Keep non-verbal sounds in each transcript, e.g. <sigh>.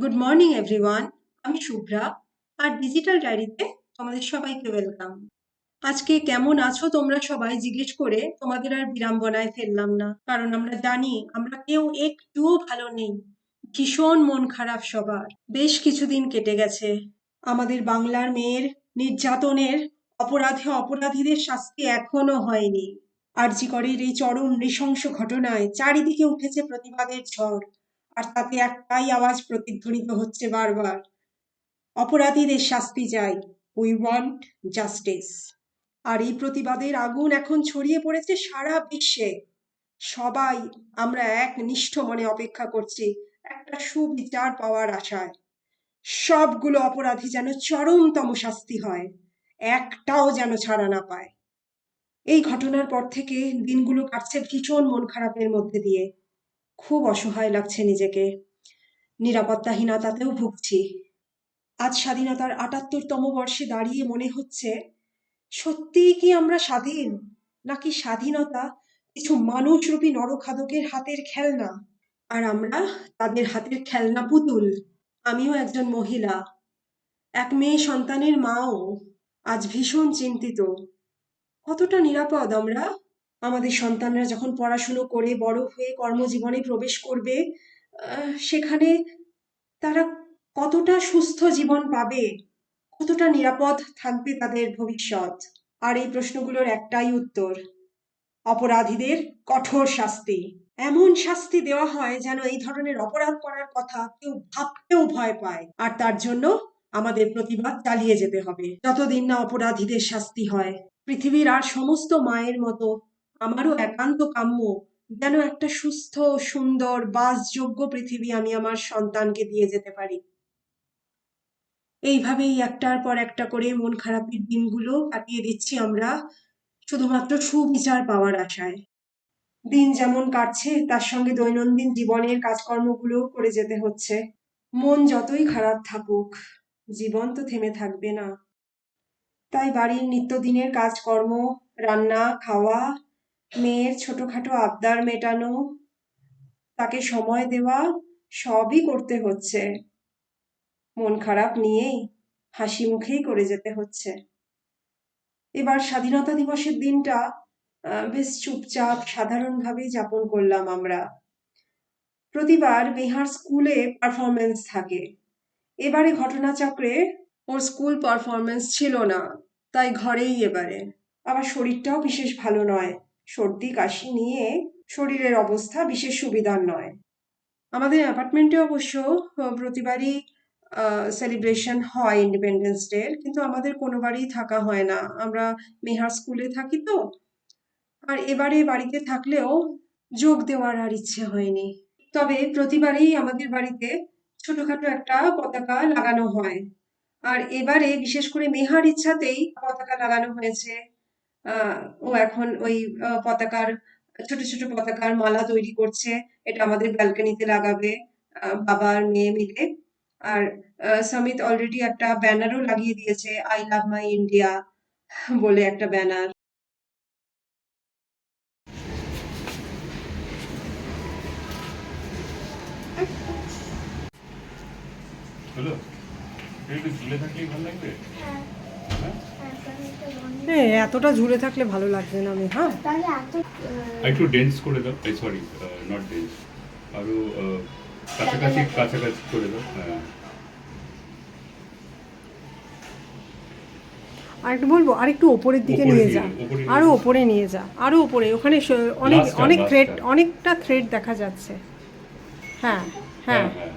Good morning everyone আমি শুভ্রা, আর digital ডায়েরিতে তোমাদের সবাইকে ওয়েলকাম আজকে কেমন আছো তোমরা সবাই জিজ্ঞেস করে তোমাদের আর বিড়ম্বনায় ফেললাম না। কারণ আমরা জানি, আমরা কেউ একটুও ভালো নেই। ভীষণ মন খারাপ সবার। বেশ কিছুদিন কেটে গেছে। আমাদের বাংলার মেয়ের নির্যাতনের অপরাধে অপরাধীদের শাস্তি এখনও হয়নি। আরজিকরের এই চরম নৃশংস ঘটনায় চারিদিকে উঠেছে প্রতিবাদের ঝড়। আর তাতে একটাই আওয়াজ প্রতিধ্বনিত হচ্ছে বারবার। অপরাধীদের শাস্তি চাই। উই ওয়ান্ট জাস্টিস আর এই প্রতিবাদের আগুন এখন ছড়িয়ে পড়েছে সারা বিশ্বে। সবাই আমরা এক নিষ্ঠ মনে অপেক্ষা করছি একটা সুবিচার পাওয়ার আশায়। সবগুলো অপরাধী যেন চরমতম শাস্তি হয়, একটাও যেন ছাড়া না পায়। এই ঘটনার পর থেকে দিনগুলো কাটছে ভীষণ মন খারাপের মধ্যে দিয়ে। খুব অসহায় লাগছে নিজেকে। নিরাপত্তাহীনতাতেও ভুগছি। আজ স্বাধীনতার আটাত্তরতম বর্ষে দাঁড়িয়ে মনে হচ্ছে, সত্যিই কি আমরা স্বাধীন? নাকি স্বাধীনতা কিছু মানুষরূপী নরখাদকের হাতের খেলনা? আর আমরা তাদের হাতের খেলনা পুতুল। আমিও একজন মহিলা। এক মেয়ে সন্তানের মাও। আজ ভীষণ চিন্তিত। কতটা নিরাপদ আমরা? আমাদের সন্তানরা যখন পড়াশুনো করে বড় হয়ে কর্মজীবনে প্রবেশ করবে সেখানে তারা কতটা সুস্থ জীবন পাবে, কতটা নিরাপদ থাকবে তাদের ভবিষ্যৎ? আর এই প্রশ্নগুলোর একটাই উত্তর, অপরাধীদের কঠোর শাস্তি। এমন শাস্তি দেওয়া হয় যেন এই ধরনের অপরাধ করার কথা কেউ ভাবতেও ভয় পায়। আর তার জন্য আমাদের প্রতিবাদ চালিয়ে যেতে হবে। যতদিন না অপরাধীদের শাস্তি হয়, পৃথিবীর আর সমস্ত মায়ের মতো আমারও একান্ত কাম্য। যেন একটা সুস্থ, সুন্দর, বাসযোগ্য পৃথিবী আমি আমার সন্তানকে দিয়ে যেতে পারি। এইভাবেই একটার পর একটা করে মন খারাপের দিনগুলো কাটিয়ে দিচ্ছি আমরা শুধুমাত্র সুবিচার পাওয়ার আশায়। দিন যেমন কাটছে, তার সঙ্গে দৈনন্দিন জীবনের কাজকর্মগুলো করে যেতে হচ্ছে। মন যতই খারাপ থাকুক, জীবন তো থেমে থাকবে না। তাই বাড়ির নিত্যদিনের কাজকর্ম, রান্না, খাওয়া মেয়ের ছোটখাটো আবদার মেটানো, তাকে সময় দেওয়া, সবই করতে হচ্ছে। মন খারাপ নিয়েই হাসি মুখেই করে যেতে হচ্ছে। এবার স্বাধীনতা দিবসের দিনটা বেশ চুপচাপ, সাধারণভাবেই যাপন করলাম আমরা। প্রতিবার মেহার স্কুলে পারফরমেন্স থাকে। এবারে ঘটনাচক্রে ওর স্কুল পারফরমেন্স ছিল না, তাই ঘরেই এবারে। আবার শরীরটাও বিশেষ ভালো নয়। সর্দি, কাশি নিয়ে শরীরের অবস্থা বিশেষ সুবিধার নয়। আমাদের অ্যাপার্টমেন্টে অবশ্য প্রতিবারই সেলিব্রেশন হয় ইন্ডিপেন্ডেন্স ডে কিন্তু আমাদের কোনোবারই থাকা হয় না। আমরা মেহার স্কুলে থাকি তো। আর এবারে বাড়িতে থাকলেও যোগ দেওয়ার আর ইচ্ছে হয়নি। তবে প্রতিবারেই আমাদের বাড়িতে ছোটখাটো একটা পতাকা লাগানো হয়। আর এবারে বিশেষ করে মেহার ইচ্ছাতেই পতাকা লাগানো হয়েছে। ও এখন ওই পতাকার, ছোট ছোট পতাকার মালা তৈরি করছে। এটা আমাদের ব্যালকনিতে লাগাবে বাবা আর মেয়ে মিলে। আর সমিত অলরেডি একটা ব্যানারও লাগিয়ে দিয়েছে আই লাভ মাই ইন্ডিয়া বলে একটা ব্যানার হলো একটু ঝুলে থাকলেই ভালো লাগবে হ্যাঁ হ্যাঁ এতটা ঝুলে থাকলে ভালো লাগবে না আমি হ্যাঁ। তাহলে একটু ডেন্স করে দাও। সরি নট ডেন্স আরও কাছাকাছি কাছাকাছি করে দাও। হ্যাঁ। আর একটু বলব আর একটু ওপরের দিকে নিয়ে যা। যাও, ওপরে নিয়ে আরও ওপরে নিয়ে যা আরও ওপরে। ওখানে অনেক অনেক থ্রেড অনেকটা থ্রেড দেখা যাচ্ছে। হ্যাঁ। হ্যাঁ হ্যাঁ।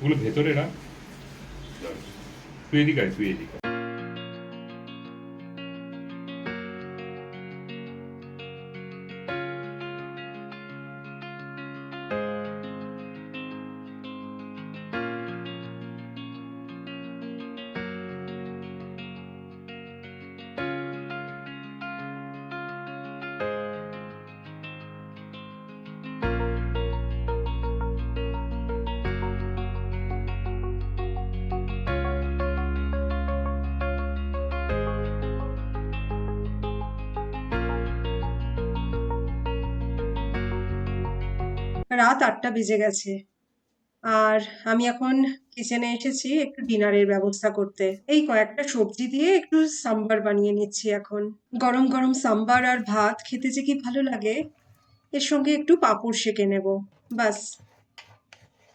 ওগুলো ভেতরে রাখ। দাঁড়া। তুই এদিকে আয় তুই এদিকে আয়। রাত আটটা বেজে গেছে। আর আমি এখন কিচেনে এসেছি একটু ডিনারের ব্যবস্থা করতে। এই কয়েকটা সবজি দিয়ে একটু সাম্বার বানিয়ে নিচ্ছি এখন। গরম গরম সাম্বার আর ভাত খেতে যে কি ভালো লাগে, এর সঙ্গে একটু পাঁপড় সেঁকে নেব। বাস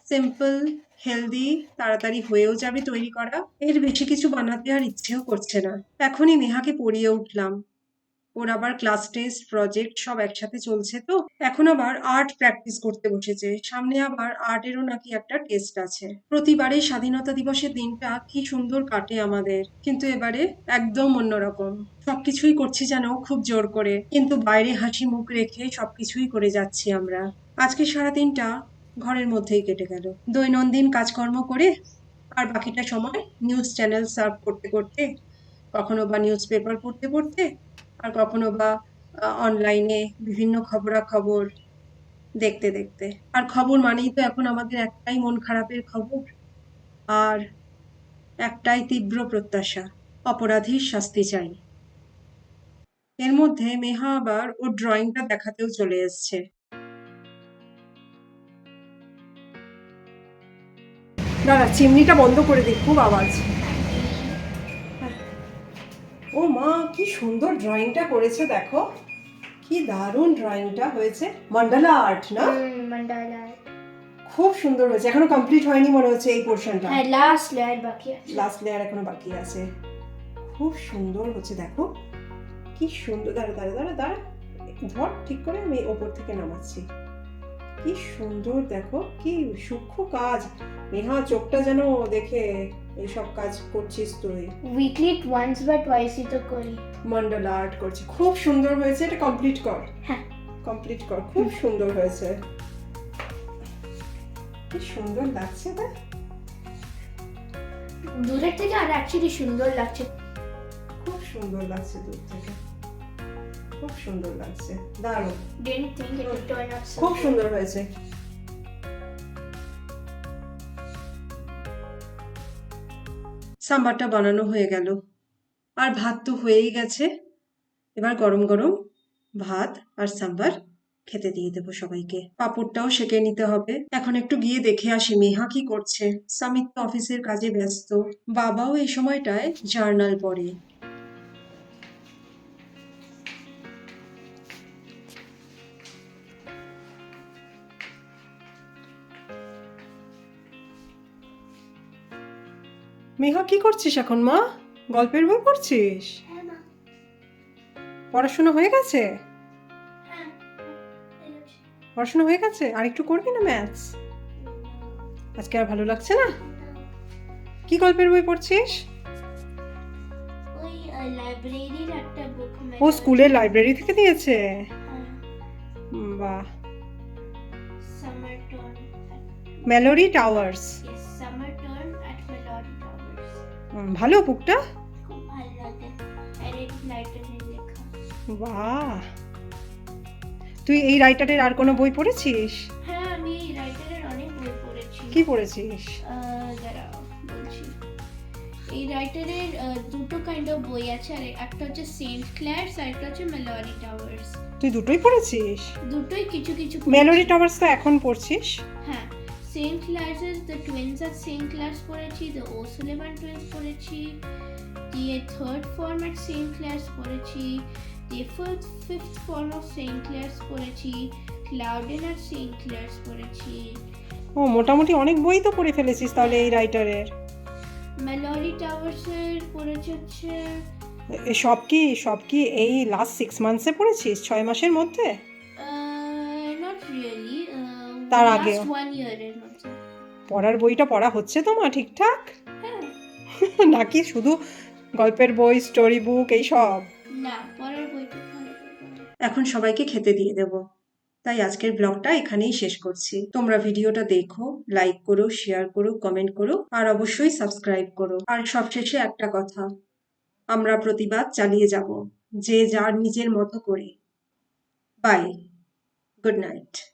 সিম্পল হেলদি তাড়াতাড়ি হয়েও যাবে তৈরি করা। এর বেশি কিছু বানাতে আর ইচ্ছেও করছে না। এখনই নেহাকে পড়িয়ে উঠলাম। ওর আবার ক্লাস টেস্ট প্রজেক্ট সব একসাথে চলছে তো। এখন আবার আর্ট প্র্যাকটিস করতে বসেছে। সামনে আবার আর্টেরও নাকি একটা টেস্ট আছে। প্রতিবারে স্বাধীনতা দিবসের দিনটা কি সুন্দর কাটে আমাদের। কিন্তু এবারে একদম অন্যরকম। সবকিছুই করছি যেন খুব জোর করে। কিন্তু বাইরে হাসি মুখ রেখে সবকিছুই করে যাচ্ছি আমরা। আজকে সারাদিনটা ঘরের মধ্যেই কেটে গেল। দৈনন্দিন কাজকর্ম করে আর বাকিটা সময় নিউজ চ্যানেল সার্ভ করতে করতে, কখনো বা নিউজ পেপার পড়তে পড়তে আর কখনো বা অনলাইনে বিভিন্ন খবরাখবর দেখতে দেখতে। আর খবর মানেই তো এখন আমাদের একটাই মন খারাপের খবর, আর একটাই তীব্র প্রত্যাশা, অপরাধীর শাস্তি চাই। এর মধ্যে মেহা আবার ওর ড্রয়িংটা দেখাতেও চলে এসছে। দাঁড়া, চিমনিটা বন্ধ করে দিই, খুব আওয়াজ। ও মা কি সুন্দর ড্রয়িংটা করেছে দেখো। কি দারুণ ড্রয়িংটা হয়েছে। মন্ডালা আর্ট না? mandala খুব সুন্দর হয়েছে। এখনও কমপ্লিট হয়নি মনে হচ্ছে এই পোর্শনটা হ্যাঁ লাস্ট লেয়ার বাকি আছে। লাস্ট লেয়ার এখনও বাকি আছে। খুব সুন্দর হচ্ছে দেখো। কি সুন্দর দাঁড়া দাঁড়া দাঁড়া দাঁড়া। ধর ঠিক করে আমি ওপর থেকে নামাচ্ছি। কি সুন্দর দেখো। কি সূক্ষ্ম কাজ। নেহা চোখটা যেন দেখে এইসব কাজ করছিস তুই। উইকলি ওয়ান্স বা টুয়াইসই তো করি। মন্ডলা আর্ট করছে। খুব সুন্দর হয়েছে এটা কমপ্লিট কর। হ্যাঁ। কমপ্লিট কর খুব সুন্দর হয়েছে। কি সুন্দর লাগছে দেখ দূরের থেকে আর অ্যাকচুয়ালি সুন্দর লাগছে। খুব সুন্দর লাগছে দূর থেকে। খুব সুন্দর লাগছে। দারুণ। Think it would turn out খুব সুন্দর হয়েছে। সাম্বারটা বানানো হয়ে গেল। আর ভাত তো হয়েই গেছে। এবার গরম গরম ভাত আর সাম্বার খেতে দিয়ে দেবো সবাইকে। পাপড়টাও সেকে নিতে হবে। এখন একটু গিয়ে দেখে আসি মেহা কি করছে। সামিত অফিসের কাজে ব্যস্ত। বাবাও এই সময়টায় জার্নাল পড়ে। মেহা কি করছিস এখন মা? গল্পের বই পড়ছিস? হ্যাঁ পড়াশোনা হয়ে গেছে? হ্যাঁ পড়াশোনা হয়ে গেছে? আর একটু করবি না ম্যাথস? আজকে আর ভালো লাগছে না? কি গল্পের বই পড়ছিস? ও স্কুলের লাইব্রেরি থেকে দিয়েছে? উম, বাহ। সামার টাওয়ার্স ভালো বুকটা? বাহ। তুই এই রাইটারের আর কোনো বই পড়েছিস? হ্যাঁ আমি এই রাইটারের অনেক বই পড়েছি। কি পড়েছিস? বলছি। এই রাইটারের দুটো কাইন্ড অফ বই আছে আর একটা হচ্ছে সেন্ট ক্লার্স আর একটা হচ্ছে মেলোরি টাওয়ার্স। তুই দুটোই পড়েছিস? দুটোই কিছু কিছু পড়েছি। টাওয়ার্স তো এখন পড়ছিস? হ্যাঁ। সেন্ট ক্লার্সের দ্য টুইন্স আর সেন্ট ক্লার্স পড়েছি দ্য ও সুলেমান টুইন্স পড়েছি দিয়ে third form at saint Clare's পড়েছি দিয়ে fourth fifth form of saint Clare's পড়েছি ক্লাউডেন আর সেন্ট ক্লার্স পড়েছি। ও মোটামুটি অনেক বই তো পড়ে ফেলেছিস তাহলে এই রাইটারের মেলোরি টাওয়ার্সের পড়েছে হচ্ছে। সব কি সব কি এই লাস্ট সিক্স মান্থসে পড়েছিস? ছয় মাসের মধ্যে? নট রিয়েলি তার মতো। পড়ার বইটা পড়া হচ্ছে তো মা ঠিকঠাক? হ্যাঁ। <laughs> নাকি শুধু গল্পের বই স্টোরি বুক এইসব? না বইটা। এখন সবাইকে খেতে দিয়ে দেব। তাই আজকের ব্লগটা এখানেই শেষ করছি। তোমরা ভিডিওটা দেখো লাইক করো শেয়ার করো কমেন্ট করো আর অবশ্যই সাবস্ক্রাইব করো। আর সবশেষে একটা কথা আমরা প্রতিবাদ চালিয়ে যাব। যে যার নিজের মতো করে। Bye good night